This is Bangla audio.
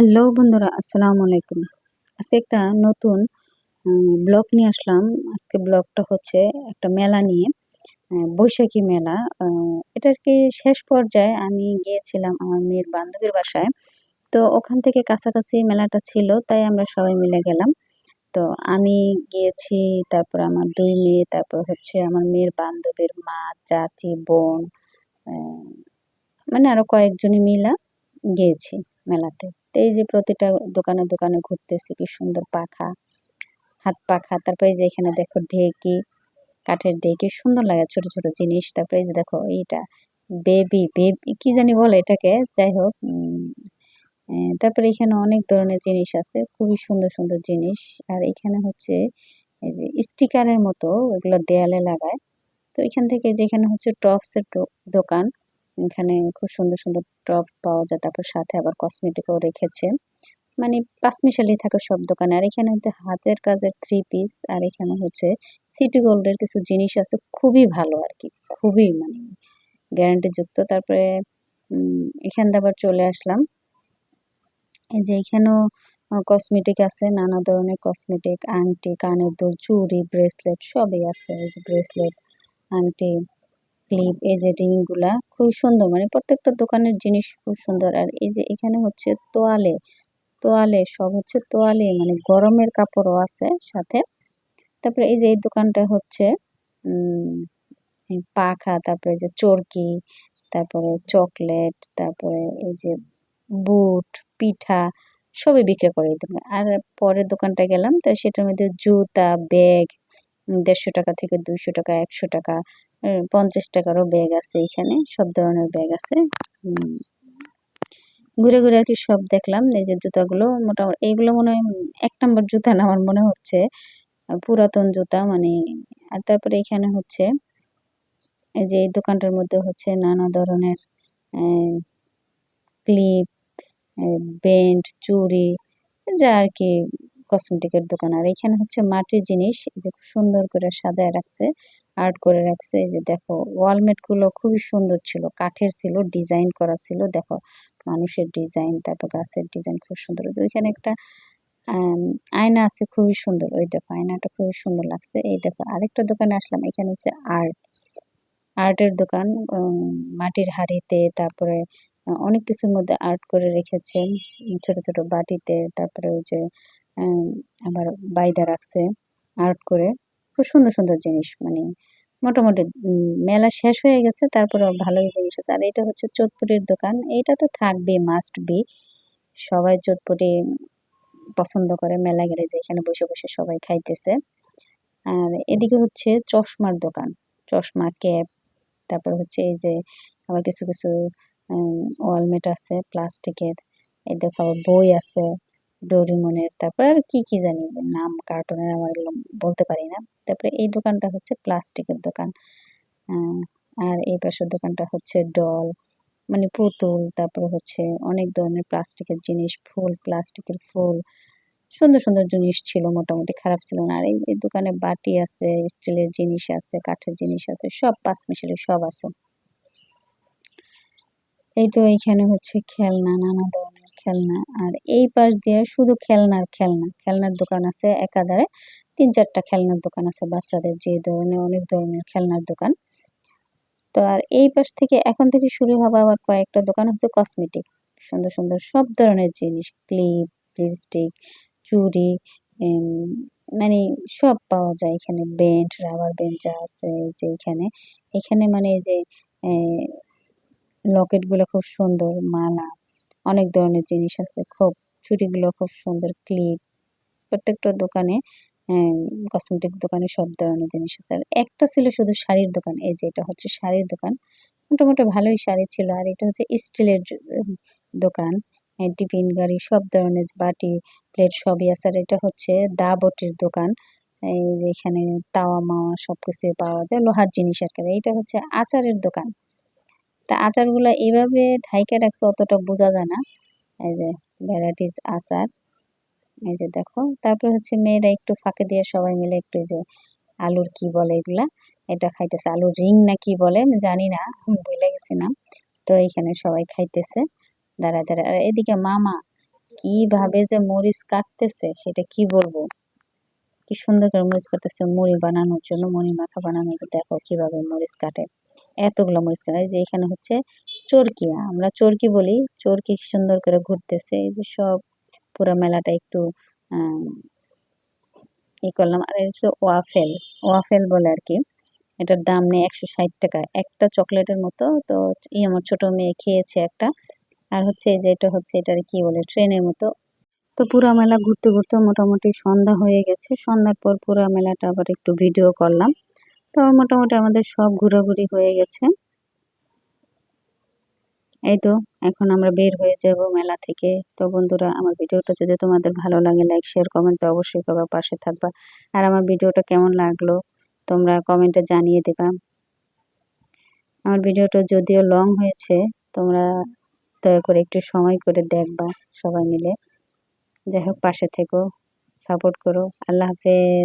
হ্যালো বন্ধুরা, আসসালামু আলাইকুম। আজকে একটা নতুন ব্লগ নিয়ে আসলাম। আজকে ব্লগটা হচ্ছে একটা মেলা নিয়ে বৈশাখী মেলা। এটার কি শেষ পর্যায়ে আমি গিয়েছিলাম আমার মেয়ের বান্ধবীর বাসায়। তো ওখান থেকে কাছাকাছি মেলাটা ছিল, তাই আমরা সবাই মিলে গেলাম। তো আমি গিয়েছি, তারপর আমার দুই মেয়ে, তারপর হচ্ছে আমার মেয়ের বান্ধবীর মা, চাচি, বোন মানে আরও কয়েকজনই মিলা গিয়েছি মেলাতে। তো এই যে প্রতিটা দোকানে দোকানে ঘুরতেছি, কি সুন্দর পাখা, হাত পাখা, তারপরে যে এখানে দেখো ঢেকি, কাঠের ঢেকি, সুন্দর লাগে ছোট ছোট জিনিস। তারপরে এই যে দেখো এইটা, বেবি বেবি, কি জানি বলে এটাকে, যাই হোক তারপরে এখানে অনেক ধরনের জিনিস আছে, খুবই সুন্দর সুন্দর জিনিস। আর এখানে হচ্ছে স্টিকারের মতো এগুলো দেয়ালে লাগায়। তো এখান থেকে যেখানে হচ্ছে টপসের দোকান এখানে খুব সুন্দর সুন্দর টপস পাওয়া যায়। তারপর সাথে আবার কসমেটিকও রেখেছে। মানে পাঁচমিশালি থাকে সব দোকানে। আর এখানে হচ্ছে হাতের কাজের থ্রি পিস আর এখানে হচ্ছে সিটি গোল্ডের কিছু জিনিস আছে। খুবই ভালো আর কি। খুবই মানে গ্যারান্টি যুক্ত। তারপরে এখান আবার চলে আসলাম। এই যে এখানেও কসমেটিক আছে। নানা ধরনের কসমেটিক আংটি কানের দুল, চুড়ি ব্রেসলেট সবই আছে। ব্রেসলেট আংটি ক্লিপ এই যে রিংগুলা খুব সুন্দর। মানে প্রত্যেকটা দোকানের জিনিস খুব সুন্দর। আর এই যে এখানে হচ্ছে তোয়ালে তোয়ালে, সব হচ্ছে তোয়ালে মানে গরমের কাপড়ও আছে সাথে। তারপরে এই যে এই দোকানটা হচ্ছে পাখা, তারপরে যে চরকি, তারপরে চকলেট, তারপরে এই যে বুট, পিঠা, সবই বিক্রি করে এই দোকানে। আর পরের দোকানটা গেলাম, তো সেটার মধ্যে জুতা, ব্যাগ, দেড়শো টাকা থেকে দুইশো টাকা, একশো টাকা পঞ্চাশ টাকারও ব্যাগ আছে এখানে, সব ধরনের ব্যাগ আছে। ঘুরে ঘুরে আর কি সব দেখলাম নিজের জুতাগুলো মোটামুটি, এইগুলো মনে হয় এক নম্বর জুতা না, আমার মনে হচ্ছে। পুরাতন জুতা মানে আর তারপরে এখানে হচ্ছে, এই যে এই দোকানটার মধ্যে হচ্ছে নানা ধরনের ক্লিপ বেল্ট চুড়ি, যা আর কি কসমেটিকের দোকান। আর এখানে হচ্ছে মাটির জিনিস যে সুন্দর করে সাজায় রাখছে। আর্ট করে রাখছে এই যে দেখো ওয়ালমেটগুলো খুবই সুন্দর ছিল, কাঠের ছিল ডিজাইন করা ছিল, দেখো মানুষের ডিজাইন তারপর গাছের ডিজাইন খুব সুন্দর ওইখানে একটা আয়না আছে খুবই সুন্দর, ওই দেখো আয়নাটা খুবই সুন্দর লাগছে, এই দেখো আরেকটা দোকানে আসলাম, এখানে হচ্ছে আর্ট আর্টের দোকান মাটির হাঁড়িতে, তারপরে অনেক কিছুর মধ্যে আর্ট করে রেখেছে, ছোট ছোট বাটিতে, তারপরে ওই যে আবার বাইদা রাখছে আর্ট করে খুব সুন্দর সুন্দর জিনিস। মানে মোটামুটি মেলা শেষ হয়ে গেছে, তারপরে ভালোই জিনিস আছে। আর এটা হচ্ছে চটপটির দোকান। এইটা তো থাকবে মাস্ট বি সবাই চটপটি পছন্দ করে, মেলা গেলে যে এখানে বসে বসে সবাই খাইতেছে। আর এদিকে হচ্ছে চশমার দোকান। চশমা, ক্যাপ, তারপর হচ্ছে এই যে আবার কিছু কিছু ওয়ালমেট আছে, প্লাস্টিকের। এই দেখো বই আছে। ডোরিমনের, তারপর আর কি কি জানি, নাম কার্টুনের আমার এগুলো বলতে পারি না। তারপরে এই দোকানটা হচ্ছে প্লাস্টিকের দোকান। আর এই পাশের দোকানটা হচ্ছে ডল মানে পুতুল, তারপর হচ্ছে অনেক ধরনের প্লাস্টিকের জিনিস, ফুল, প্লাস্টিকের ফুল। সুন্দর সুন্দর জিনিস ছিল, মোটামুটি খারাপ ছিল না। আর এই এই দোকানে বাটি আছে, স্টিলের জিনিস আছে, কাঠের জিনিস আছে, সব পাঁচ মিশালি সব আছে। এই তো এইখানে হচ্ছে খেলনা, নানা ধরনের খেলনা। আর এই পাশ দিয়ে শুধু খেলনার খেলনা। খেলনার দোকান আছে একাধারে তিন চারটা খেলনার দোকান আছে বাচ্চাদের যে ধরনের, অনেক ধরনের খেলনার দোকান। তো আর এই পাশ থেকে এখন থেকে শুরু হবে আবার কয়েকটা দোকান হচ্ছে কসমেটিক। সুন্দর সুন্দর সব ধরনের জিনিস, ক্লিপ, লিপস্টিক, চুড়ি মানে সব পাওয়া যায় এখানে। বেল্ট, রাবার যা আছে যে এখানে। এখানে মানে যে লকেটগুলো খুব সুন্দর, মালা অনেক ধরনের জিনিস আছে। খুব, চুড়িগুলো খুব সুন্দর ক্লিপ প্রত্যেকটা দোকানে কসমেটিক দোকানে সব ধরনের জিনিস আছে। আর একটা ছিল শুধু শাড়ির দোকান, এই যে এটা হচ্ছে শাড়ির দোকান। মোটামুটি ভালোই শাড়ি ছিল। আর এটা হচ্ছে স্টিলের দোকান। টিফিন, গাড়ি, সব ধরনের বাটি, প্লেট সবই আছে। আর এটা হচ্ছে দা বটির দোকান। এই এখানে তাওয়া, মাওয়া সব কিছু পাওয়া যায়। লোহার জিনিস আর কি। এইটা হচ্ছে আচারের দোকান। তা আচারগুলো এভাবে ঢাইকা রাখছে অতটা বোঝা যায় না। এই যে ভ্যারাইটিস আচার, এই যে দেখো। তারপর হচ্ছে মেয়েরা একটু ফাঁকে দিয়ে সবাই মিলে একটু যে আলুর কি বলে এগুলা? এটা খাইতেছে। আলুর রিং না কি বলে জানি না ভুলে গেছি না তো এইখানে সবাই খাইতেছে, দাঁড়ায় দাঁড়ায়। আর এদিকে মামা কীভাবে যে মরিচ কাটতেছে সেটা কি বলব? কি সুন্দর করে মরিচ কাটতেছে মুড়ি বানানোর জন্য মুড়ি মাখা বানানোর দেখো কীভাবে মরিচ কাটে। এতগুলো মরিচ কাটে। যে এখানে হচ্ছে চরকি। আমরা চরকি বলি। চরকি সুন্দর করে ঘুরতেছে। এই যে সব পুরো মেলাটা একটু ই করলাম। আর হচ্ছে ওয়াফেল। ওয়াফেল বলে আর কি। এটার দাম নেই একশো ষাট টাকা। একটা চকলেটের মতো। তো এই আমার ছোট মেয়ে খেয়েছে একটা। আর হচ্ছে এই যে এটা হচ্ছে এটার কি বলে, ট্রেনের মতো। তো পুরা মেলা ঘুরতে ঘুরতে মোটামুটি সন্ধ্যা হয়ে গেছে। সন্ধ্যার পর পুরা মেলাটা আবার একটু ভিডিও করলাম। তো মোটামুটি আমাদের সব ঘোরাঘুরি হয়ে গেছে। এই তো, এখন আমরা বের হয়ে যাব মেলা থেকে। তো বন্ধুরা, আমার ভিডিওটা যদি তোমাদের ভালো লাগে লাইক শেয়ার কমেন্ট অবশ্যই করবা, পাশে থাকবা। আর আমার ভিডিওটা কেমন লাগল, তোমরা কমেন্টে জানিয়ে দেবা। আমার ভিডিওটা যদিও লং হয়েছে, তোমরা দয়া করে একটু সময় করে দেখবা সবাই মিলে। যাই হোক, পাশে থেকো সাপোর্ট করো। আল্লাহ হাফেজ।